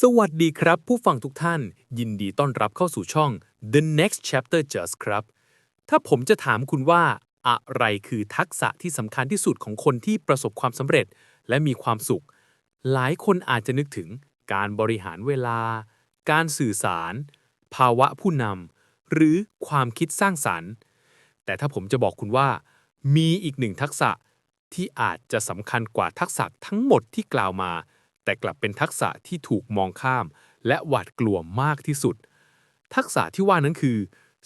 สวัสดีครับ ผู้ฟังทุกท่าน ยินดีต้อนรับเข้าสู่ช่อง The Next Chapter Just ครับ ถ้าผมจะถามคุณว่า อะไรคือทักษะที่สำคัญที่สุดของคนที่ประสบความสำเร็จ และมีความสุข หลายคนอาจจะนึกถึง การบริหารเวลา การสื่อสาร ภาวะผู้นำหรือความคิดสร้างสรรค์ แต่ถ้าผมจะบอกคุณว่า มีอีกหนึ่งทักษะที่อาจจะสำคัญกว่าทักษะทั้งหมดที่กล่าวมา แต่กลับเป็นทักษะที่ถูกมองข้าม และหวาดกลัวมากที่สุด ทักษะที่ว่านั้นคือ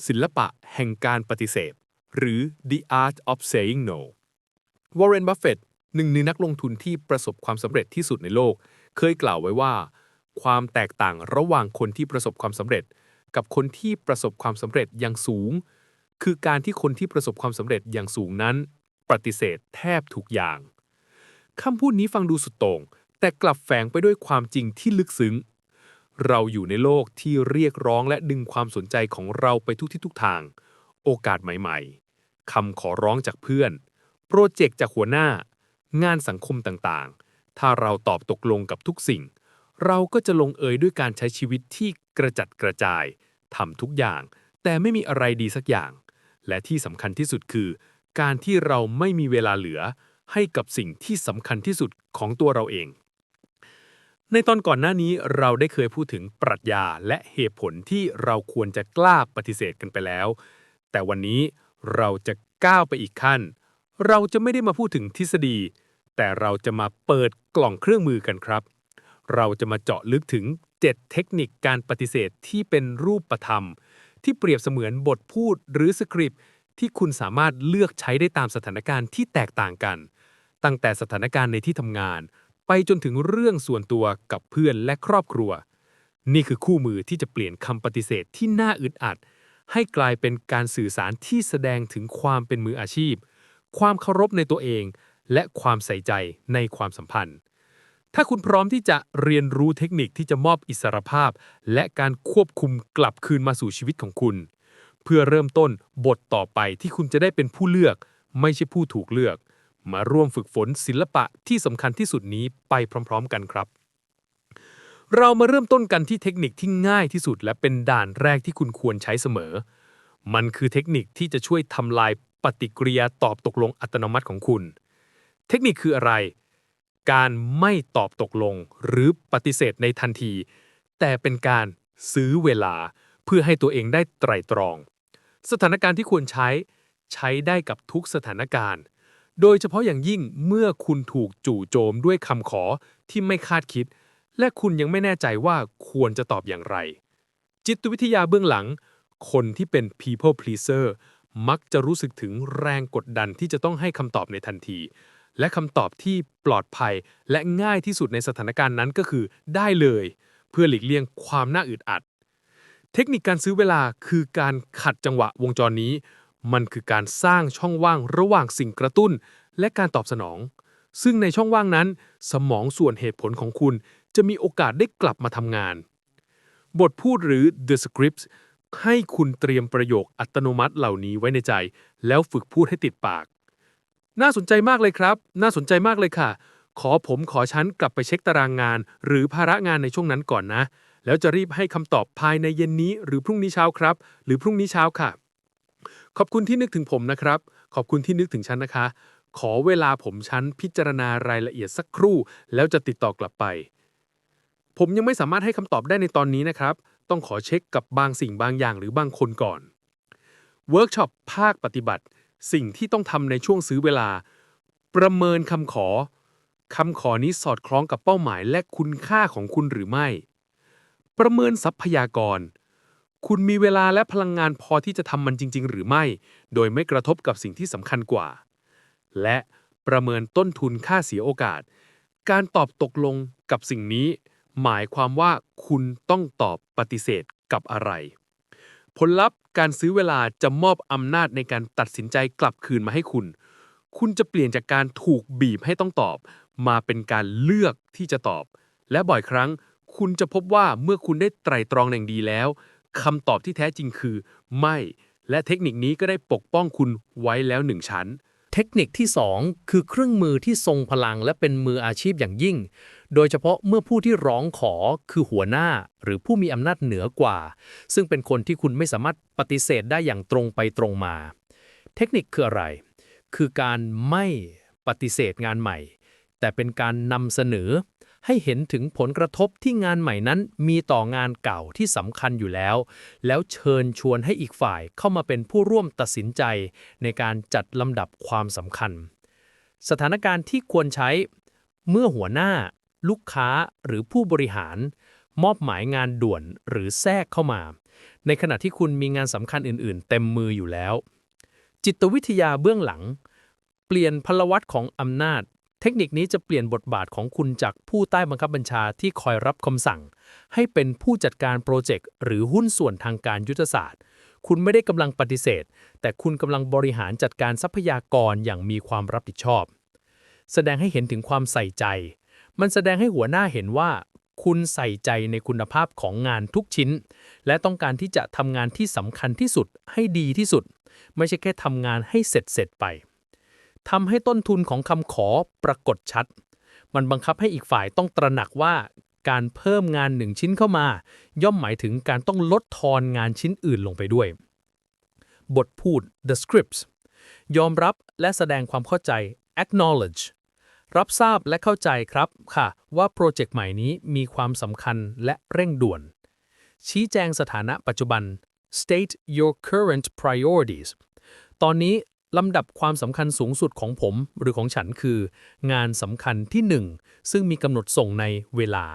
ศิลปะแห่งการปฏิเสธ หรือ the art of saying no วอร์เรน บัฟเฟตหนึ่งในนักลงทุนที่ประสบความสำเร็จที่สุดในโลก เคยกล่าวไว้ว่า ความแตกต่างระหว่างคนที่ประสบความสำเร็จ กับคนที่ประสบความสำเร็จอย่างสูง คือการที่คนที่ประสบความสำเร็จอย่างสูงนั้น ปฏิเสธแทบทุกอย่างคำพูดนี้ฟังดูสุดโต่ง แต่กลับแฝงไปด้วยความจริงที่ลึกซึ้ง เราอยู่ในโลกที่เรียกร้องและดึงความสนใจของเราไปทุกที่ทุกทาง โอกาสใหม่ๆคำขอร้องจากเพื่อน โปรเจกต์จากหัวหน้า งานสังคมต่างๆ ถ้าเราตอบตกลงกับทุกสิ่ง เราก็จะลงเอยด้วยการใช้ชีวิตที่กระจัดกระจายทำทุกอย่าง แต่ไม่มีอะไรดีสักอย่าง และที่สำคัญที่สุดคือ การที่เราไม่มีเวลาเหลือให้กับสิ่งที่สำคัญที่สุดของตัวเราเอง ในตอนก่อนหน้านี้เราได้เคยพูดถึงปรัชญาและเหตุผลที่เราควรจะกล้าปฏิเสธกันไปแล้ว แต่วันนี้เราจะก้าวไปอีกขั้น เราจะไม่ได้มาพูดถึงทฤษฎี แต่เราจะมาเปิดกล่องเครื่องมือกันครับ เราจะมาเจาะลึกถึง 7 เทคนิคการปฏิเสธที่เป็นรูปธรรม ที่เปรียบเสมือนบทพูดหรือสคริปต์ที่คุณสามารถเลือกใช้ได้ตามสถานการณ์ที่แตกต่างกัน ตั้งแต่สถานการณ์ในที่ทำงาน ไปจนถึงเรื่องส่วนตัวกับเพื่อนและครอบครัว นี่คือคู่มือที่จะเปลี่ยนคำปฏิเสธที่น่าอึดอัด ให้กลายเป็นการสื่อสารที่แสดงถึงความเป็นมืออาชีพ ความเคารพในตัวเอง และความใส่ใจในความสัมพันธ์ ถ้าคุณพร้อมที่จะเรียนรู้เทคนิคที่จะมอบอิสรภาพ และการควบคุมกลับคืนมาสู่ชีวิตของคุณ เพื่อเริ่มต้นบทต่อไปที่คุณจะได้เป็นผู้เลือก ไม่ใช่ผู้ถูกเลือก มาร่วมฝึกฝนศิลปะที่สำคัญที่สุดนี้ไปพร้อม ๆ กันครับ เรามาเริ่มต้นกันที่เทคนิคที่ง่ายที่สุด และเป็นด่านแรกที่คุณควรใช้เสมอ มันคือเทคนิคที่จะช่วยทำลายปฏิกิริยาตอบตกลงอัตโนมัติของคุณ เทคนิคคืออะไร การไม่ตอบตกลงหรือปฏิเสธในทันที แต่เป็นการซื้อเวลาเพื่อให้ตัวเองได้ไตร่ตรอง สถานการณ์ที่ควรใช้ ใช้ได้กับทุกสถานการณ์ โดยเฉพาะอย่างยิ่งเมื่อคุณถูกจู่โจมด้วยคำขอที่ไม่คาดคิด และคุณยังไม่แน่ใจว่าควรจะตอบอย่างไร จิตวิทยาเบื้องหลัง คนที่เป็น people pleaser มักจะรู้สึกถึงแรงกดดันที่จะต้องให้คำตอบในทันที และคำตอบที่ปลอดภัยและง่ายที่สุดในสถานการณ์นั้นก็คือได้เลย เพื่อหลีกเลี่ยงความน่าอึดอัด เทคนิคการซื้อเวลาคือการขัดจังหวะวงจรนี้ มันคือการสร้างช่องว่างระหว่างสิ่งกระตุ้น และการตอบสนอง ซึ่งในช่องว่างนั้น สมองส่วนเหตุผลของคุณ จะมีโอกาสได้กลับมาทำงาน บทพูดหรือ the scripts ให้คุณเตรียมประโยคอัตโนมัติเหล่านี้ไว้ในใจ แล้วฝึกพูดให้ติดปาก น่าสนใจมากเลยครับ น่าสนใจมากเลยค่ะ ขอผมขอฉันกลับไปเช็คตารางงาน หรือภาระงานในช่วงนั้นก่อนนะ แล้วจะรีบให้คำตอบภายในเย็นนี้ หรือพรุ่งนี้เช้าครับ หรือพรุ่งนี้เช้าค่ะ ขอบคุณที่นึกถึงผมนะครับ ขอบคุณที่นึกถึงฉันนะคะ ขอเวลาผมฉันพิจารณารายละเอียดสักครู่ แล้วจะติดต่อกลับไป ผมยังไม่สามารถให้คำตอบได้ในตอนนี้นะครับ ต้องขอเช็คกับบางสิ่งบางอย่างหรือบางคนก่อน เวิร์กช็อปภาคปฏิบัติ สิ่งที่ต้องทำในช่วงซื้อเวลา ประเมินคำขอคำขอนี้สอดคล้องกับเป้าหมายและคุณค่าของคุณหรือไม่ ประเมินทรัพยากร คุณมีเวลาและพลังงานพอที่จะทำมันจริง ๆ หรือไม่ โดยไม่กระทบกับสิ่งที่สำคัญกว่า และประเมินต้นทุนค่าเสียโอกาส การตอบตกลงกับสิ่งนี้ หมายความว่าคุณต้องตอบปฏิเสธกับอะไร ผลลัพธ์การซื้อเวลาจะมอบอำนาจในการตัดสินใจกลับคืนมาให้คุณ คุณจะเปลี่ยนจากการถูกบีบให้ต้องตอบ มาเป็นการเลือกที่จะตอบ และบ่อยครั้ง คุณจะพบว่าเมื่อคุณได้ไตร่ตรองอย่างดีแล้ว คำตอบที่แท้จริงคือ ไม่ และเทคนิคนี้ก็ได้ปกป้องคุณไว้แล้วหนึ่งชั้น เทคนิคที่ 2 คือเครื่องมือที่ทรงพลังและเป็นมืออาชีพอย่างยิ่ง โดยเฉพาะเมื่อผู้ที่ร้องขอคือหัวหน้าหรือผู้มีอำนาจเหนือกว่า ซึ่งเป็นคนที่คุณไม่สามารถปฏิเสธได้อย่างตรงไปตรงมา เทคนิคคืออะไร คือการไม่ปฏิเสธงานใหม่ แต่เป็นการนำเสนอ ให้เห็นถึงผลกระทบที่งานใหม่นั้นมีต่องานเก่าที่สำคัญอยู่แล้ว แล้วเชิญชวนให้อีกฝ่ายเข้ามาเป็นผู้ร่วมตัดสินใจ ในการจัดลำดับความสำคัญ สถานการณ์ที่ควรใช้ เมื่อหัวหน้า ลูกค้าหรือผู้บริหาร มอบหมายงานด่วนหรือแทรกเข้ามา ในขณะที่คุณมีงานสำคัญอื่น ๆ เต็มมืออยู่แล้ว จิตวิทยาเบื้องหลัง เปลี่ยนพลวัตของอำนาจ เทคนิคนี้จะเปลี่ยนบทบาทของคุณจากผู้ใต้บังคับบัญชาที่คอยรับคำสั่ง ให้เป็นผู้จัดการโปรเจกต์หรือหุ้นส่วนทางการยุทธศาสตร์ คุณไม่ได้กำลังปฏิเสธ แต่คุณกำลังบริหารจัดการทรัพยากรอย่างมีความรับผิดชอบ แสดงให้เห็นถึงความใส่ใจ มันแสดงให้หัวหน้าเห็นว่า คุณใส่ใจในคุณภาพของงานทุกชิ้น และต้องการที่จะทำงานที่สำคัญที่สุดให้ดีที่สุด ไม่ใช่แค่ทำงานให้เสร็จเสร็จไป ทำให้ต้นทุนของคำขอปรากฏชัด มันบังคับให้อีกฝ่ายต้องตระหนักว่าการเพิ่มงานหนึ่งชิ้นเข้ามา ย่อมหมายถึงการต้องลดทอนงานชิ้นอื่นลงไปด้วย บทพูด the scripts ยอมรับและแสดงความเข้าใจ acknowledge รับทราบและเข้าใจครับค่ะ ว่าโปรเจกต์ใหม่นี้มีความสำคัญและเร่งด่วน ชี้แจงสถานะปัจจุบัน state your current priorities ตอนนี้ ลำดับความสำคัญสูงสุดของผมหรือของฉันคือ งานสำคัญที่ 1 ซึ่งมีกำหนดส่งในเวลา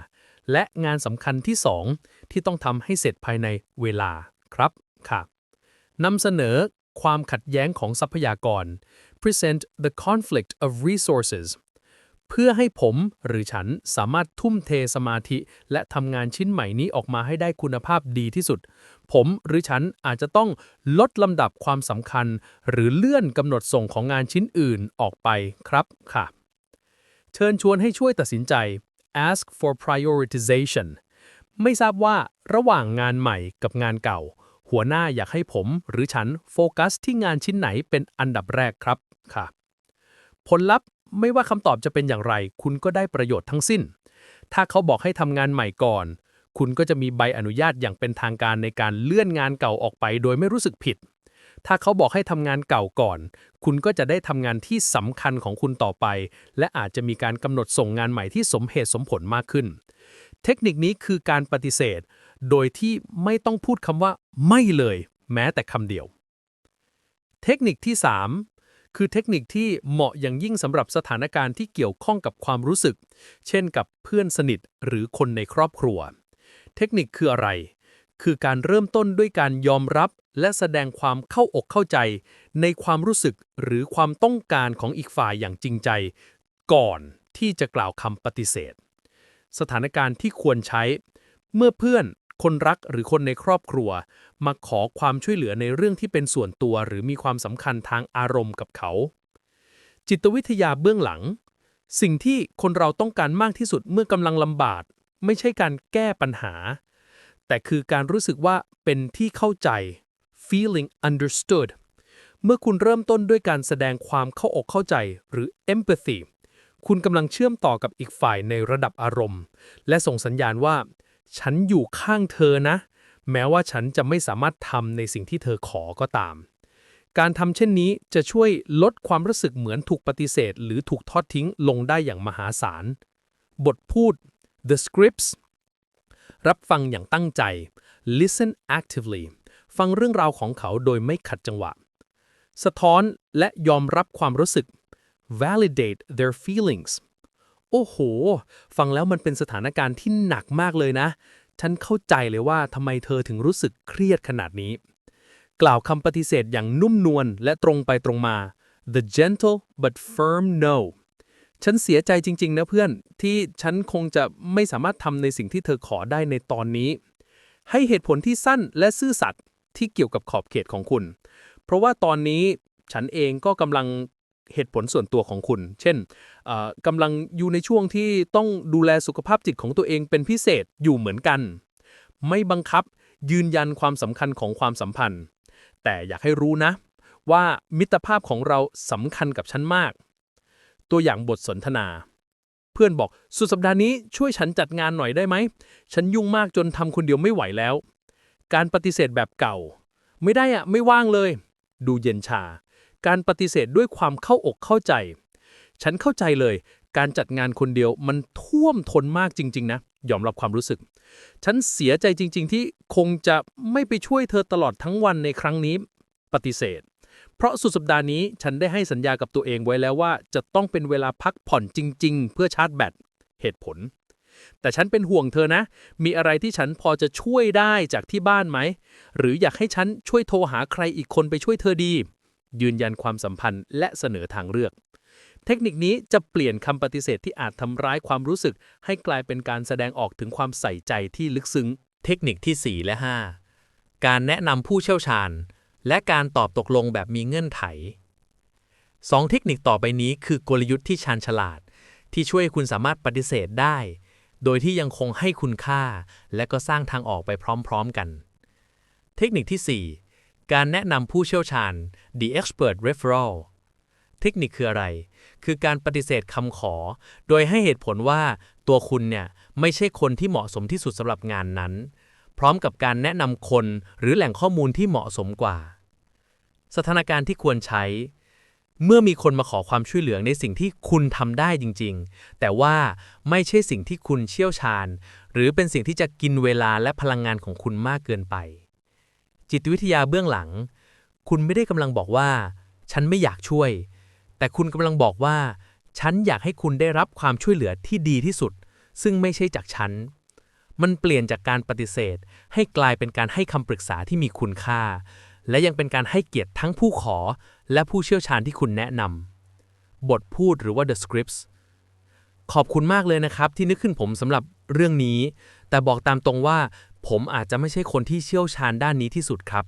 และงานสำคัญที่ 2 ที่ต้องทำให้เสร็จภายในเวลาครับค่ะนำเสนอความขัดแย้งของทรัพยากร present the conflict of resources เพื่อให้ผมหรือฉันสามารถทุ่มเทสมาธิ และทำงานชิ้นใหม่นี้ออกมาให้ได้คุณภาพดีที่สุด ผมหรือฉันอาจจะต้องลดลำดับความสำคัญ หรือเลื่อนกำหนดส่งของงานชิ้นอื่นออกไปครับค่ะ เชิญชวนให้ช่วยตัดสินใจ ask for prioritization ไม่ทราบว่าระหว่างงานใหม่กับงานเก่า หัวหน้าอยากให้ผมหรือฉันโฟกัสที่งานชิ้นไหนเป็นอันดับแรกครับค่ะ ผลลัพธ์ ไม่ว่าคำตอบจะเป็นอย่างไร คุณก็ได้ประโยชน์ทั้งสิ้น ถ้าเขาบอกให้ทำงานใหม่ก่อน คุณก็จะมีใบอนุญาตอย่างเป็นทางการในการเลื่อนงานเก่าออกไป โดยไม่รู้สึกผิด ถ้าเขาบอกให้ทำงานเก่าก่อน คุณก็จะได้ทำงานที่สำคัญของคุณต่อไป และอาจจะมีการกำหนดส่งงานใหม่ที่สมเหตุสมผลมากขึ้น เทคนิคนี้คือการปฏิเสธ โดยที่ไม่ต้องพูดคำว่า ไม่เลย แม้แต่คำเดียว เทคนิคที่ 3 คือเทคนิคที่เหมาะอย่างยิ่งสำหรับสถานการณ์ที่เกี่ยวข้องกับความรู้สึก เช่นกับเพื่อนสนิทหรือคนในครอบครัว เทคนิคคืออะไร คือการเริ่มต้นด้วยการยอมรับและแสดงความเข้าอกเข้าใจ ในความรู้สึกหรือความต้องการของอีกฝ่ายอย่างจริงใจ ก่อนที่จะกล่าวคำปฏิเสธ สถานการณ์ที่ควรใช้ เมื่อเพื่อน คนรักหรือคนในครอบครัว มาขอความช่วยเหลือในเรื่องที่เป็นส่วนตัวหรือมีความสำคัญทางอารมณ์กับเขา จิตวิทยาเบื้องหลัง สิ่งที่คนเราต้องการมากที่สุดเมื่อกำลังลำบาก ไม่ใช่การแก้ปัญหา แต่คือการรู้สึกว่าเป็นที่เข้าใจ feeling understood เมื่อคุณเริ่มต้นด้วยการแสดงความเข้าอกเข้าใจหรือ empathy คุณกำลังเชื่อมต่อกับอีกฝ่ายในระดับอารมณ์ และส่งสัญญาณว่า ฉันอยู่ข้างเธอนะ แม้ว่าฉันจะไม่สามารถทำในสิ่งที่เธอขอก็ตาม การทำเช่นนี้จะช่วยลดความรู้สึกเหมือนถูกปฏิเสธ หรือถูกทอดทิ้งลงได้อย่างมหาศาล บทพูด the scripts รับฟังอย่างตั้งใจ listen actively ฟังเรื่องราวของเขาโดยไม่ขัดจังหวะ สะท้อนและยอมรับความรู้สึก validate their feelings โอ้โห ฟังแล้วมันเป็นสถานการณ์ที่หนักมากเลยนะ ฉันเข้าใจเลยว่าทำไมเธอถึงรู้สึกเครียดขนาดนี้ กล่าวคำปฏิเสธอย่างนุ่มนวลและตรงไปตรงมา the gentle but firm no ฉันเสียใจจริง ๆ นะเพื่อน ที่ฉันคงจะไม่สามารถทำในสิ่งที่เธอขอได้ในตอนนี้ ให้เหตุผลที่สั้นและซื่อสัตย์ที่เกี่ยวกับขอบเขตของคุณ เพราะว่าตอนนี้ฉันเองก็กำลัง เหตุผลส่วนตัวของคุณ เช่นกำลังอยู่ในช่วงที่ต้องดูแลสุขภาพจิตของตัวเองเป็นพิเศษอยู่เหมือนกัน ไม่บังคับยืนยันความสำคัญของความสัมพันธ์ แต่อยากให้รู้นะ ว่ามิตรภาพของเราสำคัญกับฉันมาก ตัวอย่างบทสนทนา เพื่อนบอกสุดสัปดาห์นี้ช่วยฉันจัดงานหน่อยได้ไหม ฉันยุ่งมากจนทำคนเดียวไม่ไหวแล้ว การปฏิเสธแบบเก่า ไม่ได้อะไม่ว่างเลย ดูเย็นชา การปฏิเสธด้วยความเข้าอกเข้าใจ ฉันเข้าใจเลย การจัดงานคนเดียวมันท่วมท้นมากจริง ๆ นะ ยอมรับความรู้สึก ฉันเสียใจจริง ๆ ที่คงจะไม่ไปช่วยเธอตลอดทั้งวันในครั้งนี้ ปฏิเสธ เพราะสุดสัปดาห์นี้ฉันได้ให้สัญญากับตัวเองไว้แล้วว่าจะต้องเป็นเวลาพักผ่อนจริง ๆ เพื่อชาร์จแบต เหตุผลแต่ฉันเป็นห่วงเธอนะ มีอะไรที่ฉันพอจะช่วยได้จากที่บ้านไหม หรืออยากให้ฉันช่วยโทรหาใครอีกคนไปช่วยเธอดี ยืนยันความสัมพันธ์ และเสนอทางเลือก เทคนิคนี้จะเปลี่ยนคำปฏิเสธที่อาจทำร้ายความรู้สึก ให้กลายเป็นการแสดงออกถึงความใส่ใจที่ลึกซึ้ง เทคนิคที่ 4 และ 5 การแนะนำผู้เชี่ยวชาญ และการตอบตกลงแบบมีเงื่อนไขสองเทคนิคต่อไปนี้คือกลยุทธ์ที่ชาญฉลาด ที่ช่วยคุณสามารถปฏิเสธได้ โดยที่ยังคงให้คุณค่า และก็สร้างทางออกไปพร้อม ๆกัน เทคนิคที่4 การแนะนำผู้เชี่ยวชาญ the expert referral เทคนิคคืออะไร คือการปฏิเสธคำขอ โดยให้เหตุผลว่าตัวคุณเนี่ยไม่ใช่คนที่เหมาะสมที่สุดสำหรับงานนั้น พร้อมกับการแนะนำคนหรือแหล่งข้อมูลที่เหมาะสมกว่า สถานการณ์ที่ควรใช้ เมื่อมีคนมาขอความช่วยเหลือในสิ่งที่คุณทำได้จริง ๆ แต่ว่าไม่ใช่สิ่งที่คุณเชี่ยวชาญ หรือเป็นสิ่งที่จะกินเวลาและพลังงานของคุณมากเกินไป จิตวิทยาเบื้องหลัง คุณไม่ได้กำลังบอกว่า ฉันไม่อยากช่วย แต่คุณกำลังบอกว่า ฉันอยากให้คุณได้รับความช่วยเหลือที่ดีที่สุด ซึ่งไม่ใช่จากฉัน มันเปลี่ยนจากการปฏิเสธ ให้กลายเป็นการให้คำปรึกษาที่มีคุณค่า และยังเป็นการให้เกียรติทั้งผู้ขอ และผู้เชี่ยวชาญที่คุณแนะนำบทพูดหรือว่า the scripts ขอบคุณมากเลยนะครับที่นึกขึ้นผมสำหรับเรื่องนี้ แต่บอกตามตรงว่า ผมอาจจะไม่ใช่คนที่เชี่ยวชาญด้านนี้ที่สุดครับ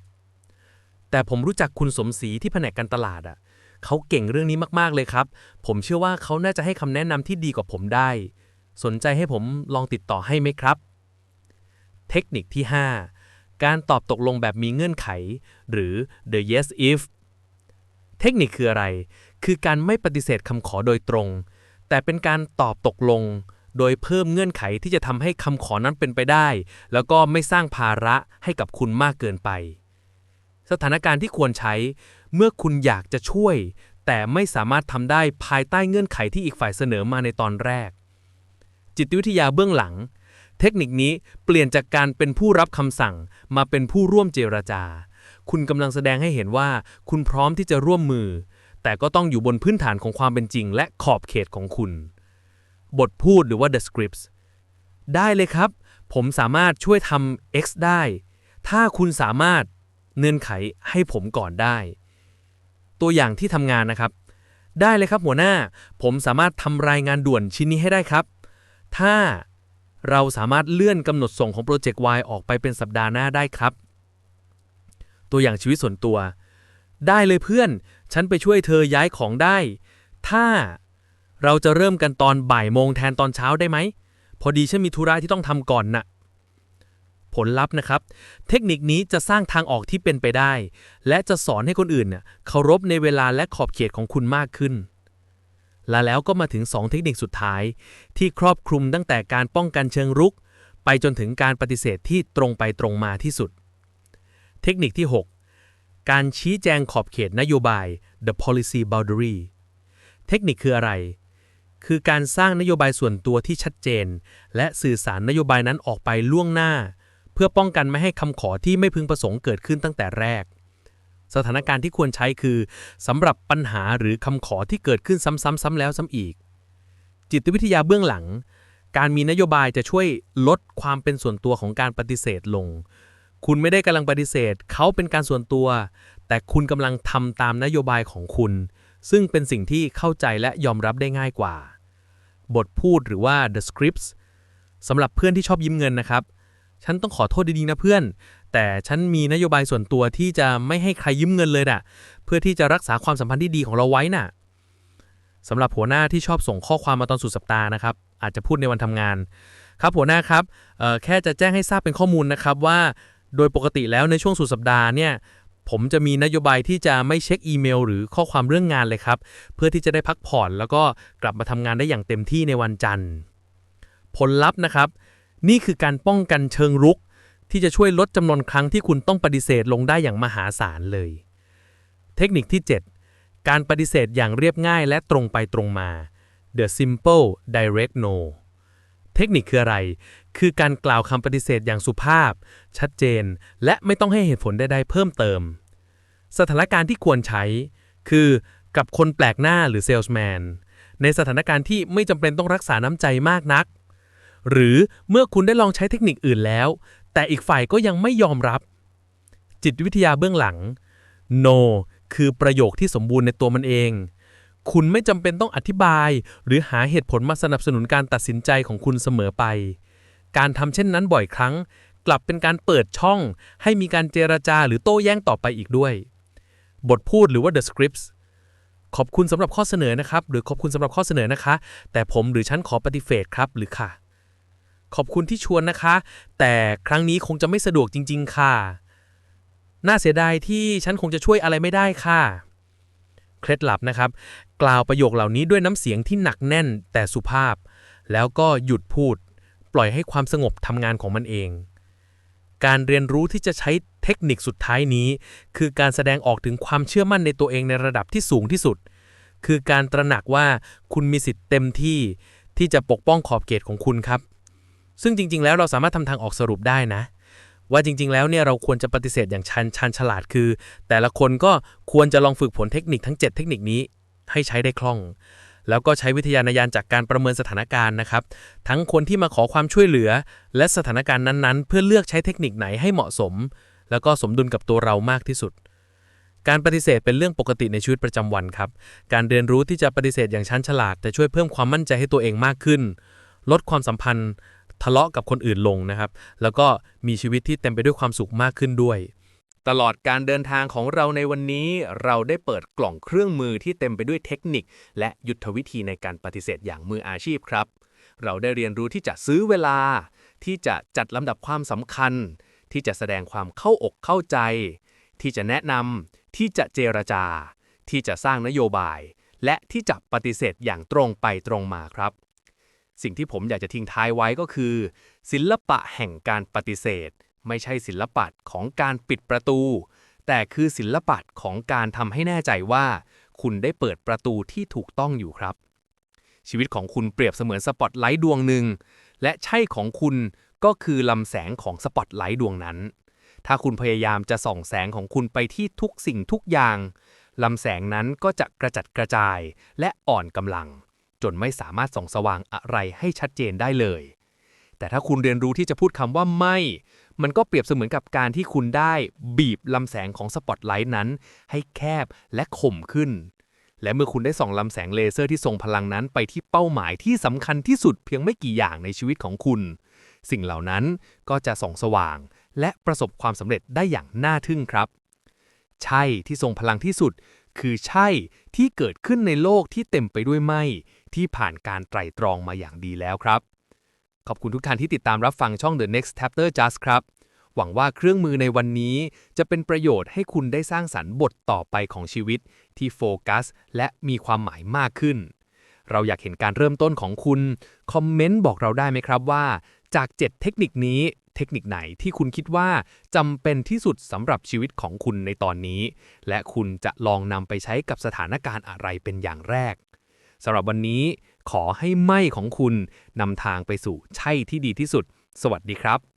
แต่ผมรู้จักคุณสมศรีที่แผนกการตลาดอะเขาเก่งเรื่องนี้มาก ๆ เลยครับ ผมเชื่อว่าเขาน่าจะให้คำแนะนำที่ดีกว่าผมได้ สนใจให้ผมลองติดต่อให้ไหมครับ เทคนิคที่ 5 การตอบตกลงแบบมีเงื่อนไข หรือ the yes if เทคนิคคืออะไร คือการไม่ปฏิเสธคำขอโดยตรง แต่เป็นการตอบตกลง โดยเพิ่มเงื่อนไขที่จะทำให้คำขอนั้นเป็นไปได้ แล้วก็ไม่สร้างภาระให้กับคุณมากเกินไป สถานการณ์ที่ควรใช้ เมื่อคุณอยากจะช่วย แต่ไม่สามารถทำได้ภายใต้เงื่อนไขที่อีกฝ่ายเสนอมาในตอนแรก จิตวิทยาเบื้องหลัง เทคนิคนี้เปลี่ยนจากการเป็นผู้รับคำสั่งมาเป็นผู้ร่วมเจรจา คุณกำลังแสดงให้เห็นว่า คุณพร้อมที่จะร่วมมือ แต่ก็ต้องอยู่บนพื้นฐานของความเป็นจริง และขอบเขตของคุณ บทพูดหรือว่า the scripts ได้เลยครับ ผมสามารถช่วยทำ X ได้ ถ้าคุณสามารถเงื่อนไขให้ผมก่อนได้ ตัวอย่างที่ทำงานนะครับ ได้เลยครับหัวหน้า ผมสามารถทำรายงานด่วนชิ้นนี้ให้ได้ครับ ถ้าเราสามารถเลื่อนกำหนดส่งของโปรเจกต์ Y ออกไปเป็นสัปดาห์หน้าได้ครับ ตัวอย่างชีวิตส่วนตัว ได้เลยเพื่อน ฉันไปช่วยเธอย้ายของได้ ถ้า เราจะเริ่มกันตอนบ่ายโมงแทนตอนเช้าได้ไหม พอดีฉันมีธุระที่ต้องทำก่อนน่ะ ผลลัพธ์นะครับ เทคนิคนี้จะสร้างทางออกที่เป็นไปได้ และจะสอนให้คนอื่นเน่ยเคารพในเวลาและขอบเขตของคุณมากขึ้น และแล้วก็มาถึง 2 เทคนิคสุดท้าย ที่ครอบคลุมตั้งแต่การป้องกันเชิงรุก ไปจนถึงการปฏิเสธที่ตรงไปตรงมาที่สุด เทคนิคที่ 6 การชี้แจงขอบเขตนโยบาย the policy boundary เทคนิคคืออะไร คือการสร้างนโยบายส่วนตัวที่ชัดเจน และสื่อสารนโยบายนั้นออกไปล่วงหน้า เพื่อป้องกันไม่ให้คำขอที่ไม่พึงประสงค์เกิดขึ้นตั้งแต่แรก สถานการณ์ที่ควรใช้คือสำหรับปัญหาหรือคำขอที่เกิดขึ้นซ้ำๆซ้ำแล้วซ้ำอีก จิตวิทยาเบื้องหลัง การมีนโยบายจะช่วยลดความเป็นส่วนตัวของการปฏิเสธลง คุณไม่ได้กำลังปฏิเสธ เขาเป็นการส่วนตัว แต่คุณกำลังทำตามนโยบายของคุณ ซึ่งเป็นสิ่งที่เข้าใจและยอมรับได้ง่ายกว่า บทพูดหรือว่า the scripts สำหรับเพื่อนที่ชอบยิ้มเงินนะครับ ฉันต้องขอโทษดีๆนะเพื่อน แต่ฉันมีนโยบายส่วนตัวที่จะไม่ให้ใครยืมเงินเลยน่ะ เพื่อที่จะรักษาความสัมพันธ์ที่ดีของเราไว้น่ะสำหรับหัวหน้าที่ชอบส่งข้อความมาตอนสุดสัปดาห์นะครับ อาจจะพูดในวันทำงาน ครับหัวหน้าครับเอ่อแค่จะแจ้งให้ทราบเป็นข้อมูลนะครับว่า โดยปกติแล้วในช่วงสุดสัปดาห์เนี่ย ผมจะมีนโยบายที่จะไม่เช็คอีเมล หรือข้อความเรื่องงานเลยครับ เพื่อที่จะได้พักผ่อน แล้วก็กลับมาทำงานได้อย่างเต็มที่ในวันจันทร์ ผลลัพธ์นะครับ นี่คือการป้องกันเชิงรุก ที่จะช่วยลดจำนวนครั้งที่คุณต้องปฏิเสธลงได้อย่างมหาศาลเลย เทคนิคที่ 7 การปฏิเสธอย่างเรียบง่ายและตรงไปตรงมา The simple direct no เทคนิคคืออะไร คือการกล่าวคำปฏิเสธอย่างสุภาพ ชัดเจน และไม่ต้องให้เหตุผลใดๆเพิ่มเติม สถานการณ์ที่ควรใช้ คือกับคนแปลกหน้าหรือเซลส์แมนในสถานการณ์ที่ไม่จำเป็นต้องรักษาน้ำใจมากนัก หรือเมื่อคุณได้ลองใช้เทคนิคอื่นแล้ว แต่อีกฝ่ายก็ยังไม่ยอมรับ จิตวิทยาเบื้องหลัง no คือประโยคที่สมบูรณ์ในตัวมันเอง คุณไม่จำเป็นต้องอธิบาย หรือหาเหตุผลมาสนับสนุนการตัดสินใจของคุณเสมอไป การทำเช่นนั้นบ่อยครั้ง กลับเป็นการเปิดช่อง ให้มีการเจรจาหรือโต้แย้งต่อไปอีกด้วย บทพูดหรือว่า the scripts ขอบคุณสำหรับข้อเสนอนะครับ หรือขอบคุณสำหรับข้อเสนอนะคะ แต่ผมหรือฉันขอปฏิเสธครับหรือค่ะ ขอบคุณที่ชวนนะคะ แต่ครั้งนี้คงจะไม่สะดวกจริง ๆ ค่ะ น่าเสียดายที่ฉันคงจะช่วยอะไรไม่ได้ค่ะ เคล็ดลับนะครับ กล่าวประโยคเหล่านี้ด้วยน้ำเสียงที่หนักแน่นแต่สุภาพ แล้วก็หยุดพูด ปล่อยให้ความสงบทำงานของมันเอง การเรียนรู้ที่จะใช้เทคนิคสุดท้ายนี้ คือการแสดงออกถึงความเชื่อมั่นในตัวเองในระดับที่สูงที่สุด คือการตระหนักว่าคุณมีสิทธิ์เต็มที่ที่จะปกป้องขอบเขตของคุณครับ ซึ่งจริง ๆ แล้วเราสามารถทำทางออกสรุปได้นะว่าจริง ๆ แล้วเนี่ยเราควรจะปฏิเสธอย่างชันชันฉลาดคือ แต่ละคนก็ควรจะลองฝึกผลเทคนิคทั้ง 7 เทคนิคนี้ให้ใช้ได้คล่อง แล้วก็ใช้วิทยาณญาณจากการประเมินสถานการณ์นะครับ ทั้งคนที่มาขอความช่วยเหลือ และสถานการณ์นั้นๆ เพื่อเลือกใช้เทคนิคไหนให้เหมาะสม แล้วก็สมดุลกับตัวเรามากที่สุด การปฏิเสธเป็นเรื่องปกติในชีวิตประจำวันครับ การเรียนรู้ที่จะปฏิเสธอย่างชั้นฉลาดจะช่วยเพิ่มความมั่นใจให้ตัวเองมากขึ้น ลดความสัมพันธ์ ทะเลาะกับคนอื่นลงนะครับ แล้วก็มีชีวิตที่เต็มไปด้วยความสุขมากขึ้นด้วย ตลอดการเดินทางของเราในวันนี้ เราได้เปิดกล่องเครื่องมือที่เต็มไปด้วยเทคนิค และยุทธวิธีในการปฏิเสธอย่างมืออาชีพครับ เราได้เรียนรู้ที่จะซื้อเวลา ที่จะจัดลำดับความสำคัญ ที่จะแสดงความเข้าอกเข้าใจ ที่จะแนะนำที่จะเจรจา ที่จะสร้างนโยบาย และที่จะปฏิเสธอย่างตรงไปตรงมาครับ สิ่งที่ผมอยากจะทิ้งท้ายไว้ก็คือ ศิลปะแห่งการปฏิเสธ ไม่ใช่ศิลปะของการปิดประตู แต่คือศิลปะของการทำให้แน่ใจว่า คุณได้เปิดประตูที่ถูกต้องอยู่ครับ ชีวิตของคุณเปรียบเสมือนสปอตไลท์ดวงหนึ่ง และใช่ของคุณก็คือลำแสงของสปอตไลท์ดวงนั้น ถ้าคุณพยายามจะส่องแสงของคุณไปที่ทุกสิ่งทุกอย่างลำแสงนั้นก็จะกระจัดกระจายและอ่อนกำลัง จนไม่สามารถส่องสว่างอะไรให้ชัดเจนได้เลย แต่ถ้าคุณเรียนรู้ที่จะพูดคำว่าไม่ มันก็เปรียบเสมือนกับการที่คุณได้บีบลำแสงของสปอตไลท์นั้น ให้แคบและคมขึ้น และเมื่อคุณได้ส่องลำแสงเลเซอร์ที่ทรงพลังนั้นไปที่เป้าหมายที่สำคัญที่สุดเพียงไม่กี่อย่างในชีวิตของคุณ สิ่งเหล่านั้นก็จะส่องสว่าง และประสบความสำเร็จได้อย่างน่าทึ่งครับ ใช่ที่ทรงพลังที่สุด คือใช่ที่เกิดขึ้นในโลกที่เต็มไปด้วยไม่ ที่ผ่านการไตร่ตรองมาอย่างดีแล้วครับ ขอบคุณทุกท่านที่ติดตามรับฟังช่อง The Next Chapter Just ครับ หวังว่าเครื่องมือในวันนี้จะเป็นประโยชน์ให้คุณได้สร้างสรรค์บทต่อไปของชีวิต ที่โฟกัส และมีความหมายมากขึ้น เราอยากเห็นการเริ่มต้นของคุณ คอมเมนต์บอกเราได้ไหมครับว่า จาก 7 เทคนิคนี้ เทคนิคไหนที่คุณคิดว่าจำเป็นที่สุดสำหรับชีวิตของคุณในตอนนี้ และคุณจะลองนำไปใช้กับสถานการณ์อะไรเป็นอย่างแรกสำหรับวันนี้ ขอให้ไม่ของคุณนำทางไปสู่ใช่ที่ดีที่สุด สวัสดีครับ